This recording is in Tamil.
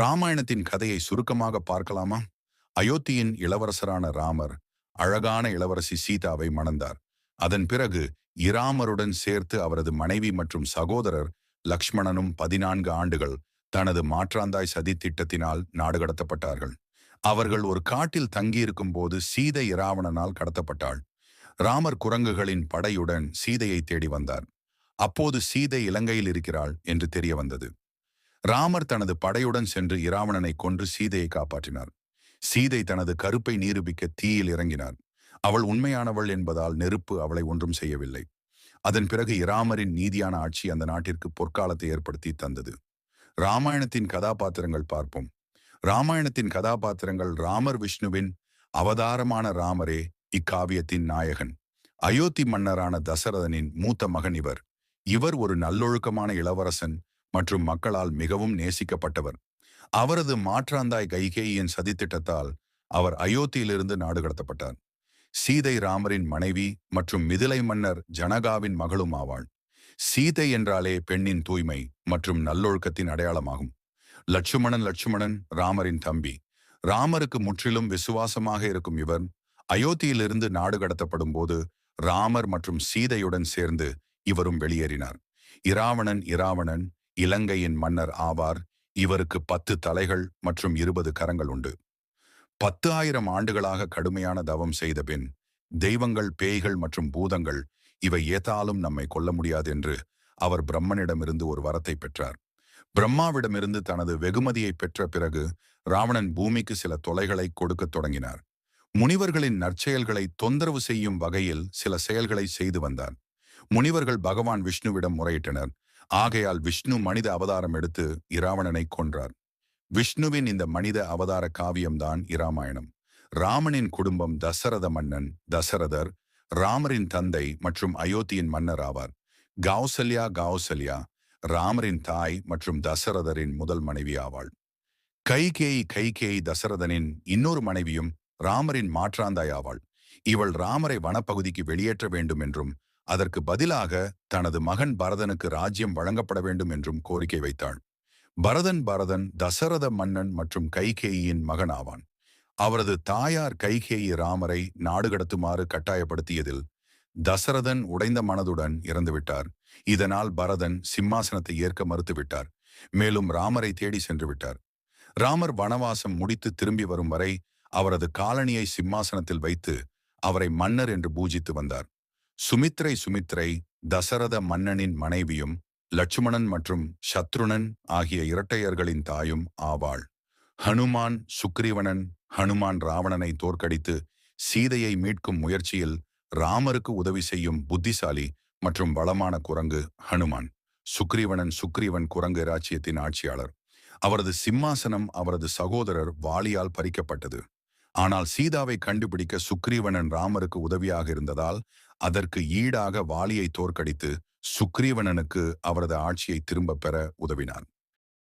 ராமாயணத்தின் கதையை சுருக்கமாக பார்க்கலாமா? அயோத்தியின் இளவரசரான ராமர் அழகான இளவரசி சீதாவை மணந்தார். அதன் பிறகு இராமருடன் சேர்த்து அவரது மனைவி மற்றும் சகோதரர் லக்ஷ்மணனும் பதினான்கு ஆண்டுகள் தனது மாற்றாந்தாய் சதி திட்டத்தினால் நாடு கடத்தப்பட்டார்கள். அவர்கள் ஒரு காட்டில் தங்கியிருக்கும் போது சீதை இராவணனால் கடத்தப்பட்டாள். ராமர் குரங்குகளின் படையுடன் சீதையை தேடி வந்தார். அப்போது சீதை இலங்கையில் இருக்கிறாள் என்று தெரிய வந்தது. ராமர் தனது படையுடன் சென்று இராவணனை கொன்று சீதையை காப்பாற்றினார். சீதை தனது கருப்பை நிரூபிக்க தீயில் இறங்கினார். அவள் உண்மையானவள் என்பதால் நெருப்பு அவளை ஒன்றும் செய்யவில்லை. அதன் பிறகு இராமரின் நீதியான ஆட்சி அந்த நாட்டிற்கு பொற்காலத்தை ஏற்படுத்தி தந்தது. ராமாயணத்தின் கதாபாத்திரங்கள் பார்ப்போம். ராமாயணத்தின் கதாபாத்திரங்கள் ராமர் விஷ்ணுவின் அவதாரமான ராமரே இக்காவியத்தின் நாயகன். அயோத்தி மன்னரான தசரதனின் மூத்த மகன் இவர். இவர் ஒரு நல்லொழுக்கமான இளவரசன். மற்றும் மக்களால் மிகவும் நேசிக்கப்பட்டவர். அவரது மாற்றாந்தாய் கைகேயின் சதித்திட்டத்தால் அவர் அயோத்தியிலிருந்து நாடு கடத்தப்பட்டார். சீதை ராமரின் மனைவி மற்றும் மிதிலை மன்னர் ஜனகாவின் மகளும் ஆவாள். சீதை என்றாலே பெண்ணின் தூய்மை மற்றும் நல்லொழுக்கத்தின் அடையாளமாகும். லட்சுமணன் லட்சுமணன் ராமரின் தம்பி. ராமருக்கு முற்றிலும் விசுவாசமாக இருக்கும் இவர் அயோத்தியிலிருந்து நாடு கடத்தப்படும் போது ராமர் மற்றும் சீதையுடன் சேர்ந்து இவரும் வெளியேறினார். இராவணன் இராவணன் இலங்கையின் மன்னர் ஆவார். இவருக்கு பத்து தலைகள் மற்றும் இருபது கரங்கள் உண்டு. பத்து ஆயிரம் ஆண்டுகளாக கடுமையான தவம் செய்த பின் தெய்வங்கள் பேய்கள் மற்றும் பூதங்கள் இவை ஏதாலும் நம்மை கொல்ல முடியாது என்று அவர் பிரம்மனிடமிருந்து ஒரு வரத்தை பெற்றார். பிரம்மாவிடமிருந்து தனது வெகுமதியை பெற்ற பிறகு ராவணன் பூமிக்கு சில தொலைகளை கொடுக்கத் தொடங்கினார். முனிவர்களின் நற்செயல்களை தொந்தரவு செய்யும் வகையில் சில செயல்களை செய்து வந்தார். முனிவர்கள் பகவான் விஷ்ணுவிடம் முறையிட்டனர். ஆகையால் விஷ்ணு மனித அவதாரம் எடுத்து இராவணனை கொன்றார். விஷ்ணுவின் இந்த மனித அவதார காவியம்தான் இராமாயணம். ராமனின் குடும்பம் தசரத மன்னன் தசரதர் ராமரின் தந்தை மற்றும் அயோத்தியின் மன்னர் ஆவார். கௌசல்யா கௌசல்யா ராமரின் தாய் மற்றும் தசரதரின் முதல் மனைவி ஆவாள். கைகேயி கைகேயி தசரதனின் இன்னொரு மனைவியும் ராமரின் மாற்றாந்தாய் ஆவாள். இவள் ராமரை வனப்பகுதிக்கு வெளியேற்ற வேண்டும் என்றும் அதற்கு பதிலாக தனது மகன் பரதனுக்கு ராஜ்யம் வழங்கப்பட வேண்டும் என்றும் கோரிக்கை வைத்தாள். பரதன் பரதன் தசரத மன்னன் மற்றும் கைகேயின் மகன் ஆவான். அவரது தாயார் கைகேயி ராமரை நாடு கடத்துமாறு கட்டாயப்படுத்தியதில் தசரதன் உடைந்த மனதுடன் இறந்துவிட்டார் இதனால் பரதன் சிம்மாசனத்தை ஏற்க மறுத்துவிட்டார் மேலும் ராமரை தேடி சென்று விட்டார். ராமர் வனவாசம் முடித்து திரும்பி வரும் வரை அவரது காலனியை சிம்மாசனத்தில் வைத்து அவரை மன்னர் என்று பூஜித்து வந்தார். சுமித்ரை சுமித்ரை தசரத மன்னனின் மனைவியும் லட்சுமணன் மற்றும் சத்ருணன் ஆகிய இரட்டையர்களின் தாயும் ஆவாள். ஹனுமான் சுக்ரீவனன் ஹனுமான் ராவணனை தோற்கடித்து சீதையை மீட்கும் முயற்சியில் ராமருக்கு உதவி செய்யும் புத்திசாலி மற்றும் வளமான குரங்கு ஹனுமான். சுக்ரீவனன் சுக்ரீவன் குரங்கு ராச்சியத்தின் ஆட்சியாளர். அவரது சிம்மாசனம் அவரது சகோதரர் வாலியால் பறிக்கப்பட்டது. ஆனால் சீதாவை கண்டுபிடிக்க சுக்ரீவனன் ராமருக்கு உதவியாக இருந்ததால் அதற்கு ஈடாக வாலியை தோற்கடித்து சுக்ரீவனனுக்கு அவரது ஆட்சியை திரும்பப் பெற உதவினான்.